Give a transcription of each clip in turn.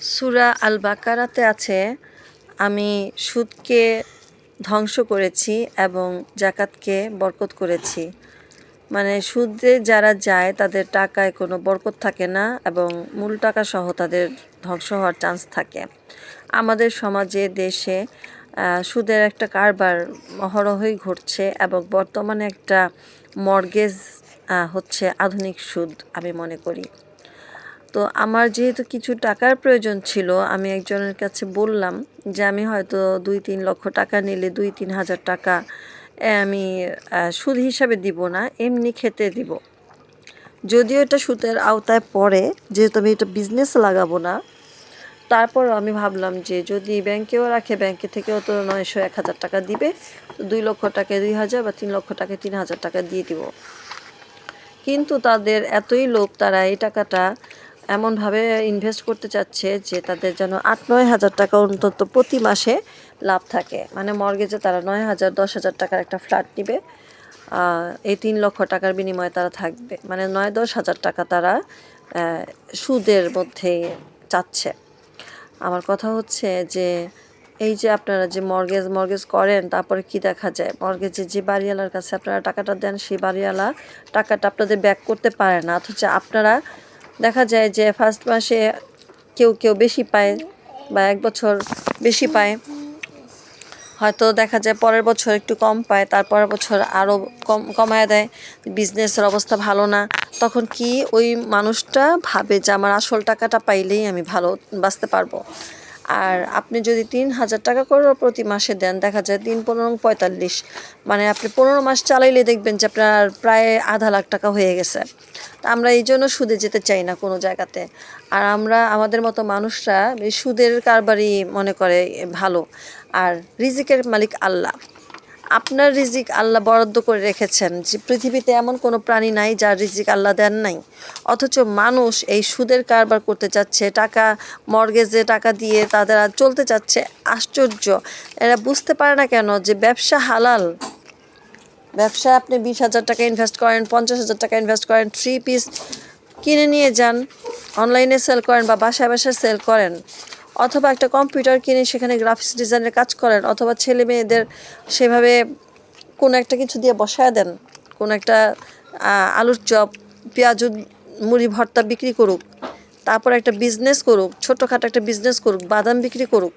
সুরা আল বাকারাতে আছে, আমি সুদকে ধ্বংস করেছি এবং জাকাতকে বরকত করেছি। মানে সুদে যারা যায়, তাদের টাকায় কোনো বরকত থাকে না এবং মূল টাকা সহ তাদের ধ্বংস হওয়ার চান্স থাকে। আমাদের সমাজে, দেশে সুদের একটা কারবার অহরহই ঘটছে এবং বর্তমানে একটা মর্গেজ হচ্ছে আধুনিক সুদ, আমি মনে করি। তো আমার যেহেতু কিছু টাকার প্রয়োজন ছিল, আমি একজনের কাছে বললাম যে আমি হয়তো দুই তিন লক্ষ টাকা নিলে দুই তিন হাজার টাকা আমি সুদ হিসাবে দিব না, এমনি খেতে দিব। যদিও এটা সুদের আওতায় পড়ে, যেহেতু আমি এটা বিজনেস লাগাবো না, তারপর আমি ভাবলাম যে যদি ব্যাংকেও রাখে, ব্যাংকে থেকেও তো নয়শো এক হাজার টাকা দিবে, তো দুই লক্ষ টাকায় দুই হাজার বা তিন লক্ষ টাকায় তিন হাজার টাকা দিয়ে দিব। কিন্তু তাদের এতই লোভ, তারা এই টাকাটা এমনভাবে ইনভেস্ট করতে চাচ্ছে যে তাদের যেন আট নয় হাজার টাকা অন্তত প্রতি মাসে লাভ থাকে। মানে মর্গেজে তারা নয় হাজার, দশ হাজার টাকার একটা ফ্ল্যাট নিবে। এই তিন লক্ষ টাকার বিনিময়ে তারা থাকবে। মানে নয়, দশ হাজার টাকা তারা সুদের মধ্যে চাচ্ছে। আমার কথা হচ্ছে যে, এই যে আপনারা যে মর্গেজ মর্গেজ করেন, তারপরে কি দেখা যায়? মর্গেজে যে বাড়িওয়ালার কাছে আপনারা টাকাটা দেন, সেই বাড়িওয়ালা টাকাটা আপনাদের ব্যাক করতে পারে না। অথচ আপনারা দেখা যায় যে ফার্স্ট মাসে কেউ কেউ বেশি পায় বা এক বছর বেশি পায়। হয়তো দেখা যায় পরের বছর একটু কম পায়, তারপরের বছর আরও কম, কমায় দেয় বিজনেসের অবস্থা ভালো না। তখন কি ওই মানুষটা ভাবে যে আমার আসল টাকাটা পাইলেই আমি ভালো বাঁচতে পারব? আর আপনি যদি তিন হাজার টাকা করে প্রতি মাসে দেন, দেখা যায় তিন, পনেরো পঁয়তাল্লিশ। মানে আপনি পনেরো মাস চালাইলে দেখবেন যে আপনার প্রায় আধা লাখ টাকা হয়ে গেছে। তা আমরা এই জন্য সুদে যেতে চাই না কোনো জায়গাতে। আর আমরা, আমাদের মতো মানুষরা সুদের কারবারই মনে করে ভালো। আর রিজিকের মালিক আল্লাহ। আপনার রিজিক আল্লাহ বরাদ্দ করে রেখেছেন যে পৃথিবীতে এমন কোনো প্রাণী নাই যার রিজিক আল্লাহ দেন নাই। অথচ মানুষ এই সুদের কারবার করতে চাচ্ছে, টাকা, মর্গেজে টাকা দিয়ে তাদের আর চলতে চাচ্ছে। আশ্চর্য। এরা বুঝতে পারে না কেন যে ব্যবসা হালাল। ব্যবসা আপনি বিশ হাজার টাকা ইনভেস্ট করেন, পঞ্চাশ হাজার টাকা ইনভেস্ট করেন থ্রি পিস কিনে নিয়ে যান অনলাইনে সেল করেন বা বাসায় বাসায় সেল করেন। অথবা একটা কম্পিউটার কিনে সেখানে গ্রাফিক্স ডিজাইনের কাজ করেন, অথবা ছেলে মেয়েদের সেভাবে কোনো একটা কিছু দিয়ে বসায় দেন, কোনো একটা আলুর চপ, পেঁয়াজ, মুড়ি, ভর্তা বিক্রি করুক, তারপর একটা বিজনেস করুক, ছোটোখাটো একটা বিজনেস করুক, বাদাম বিক্রি করুক,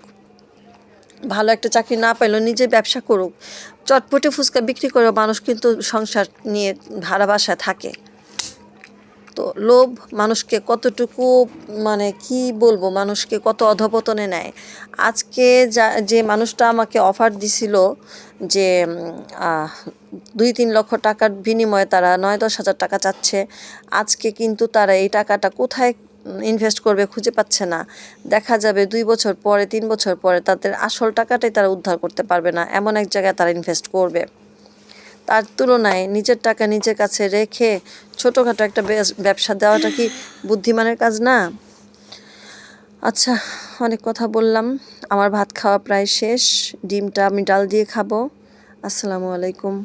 ভালো একটা চাকরি না পাইলেও নিজে ব্যবসা করুক, চটপটে ফুচকা বিক্রি করে মানুষ কিন্তু সংসার নিয়ে ভাড়া বাসায় থাকে। তো লোভ মানুষকে কতটুকু মানে কি বলব, মানুষকে কত অধপতনে নেয়। আজকে যা, যে মানুষটা আমাকে অফার দিছিল যে দুই তিন লক্ষ টাকার বিনিময়ে তারা নয় দশ হাজার টাকা চাচ্ছে, আজকে কিন্তু তারা এই টাকাটা কোথায় ইনভেস্ট করবে খুঁজে পাচ্ছে না। দেখা যাবে দুই বছর পরে, তিন বছর পরে তাদের আসল টাকাটাই তারা উদ্ধার করতে পারবে না, এমন এক জায়গায় তারা ইনভেস্ট করবে। তার তুলনায় নিজের টাকা নিজের কাছে রেখে ছোটোখাটো একটা ব্যবসা দেওয়াটা কি বুদ্ধিমানের কাজ না? আচ্ছা অনেক কথা বললাম। আমার ভাত খাওয়া প্রায় শেষ। ডিমটা আমি ডাল দিয়ে খাব। আসসালামু আলাইকুম।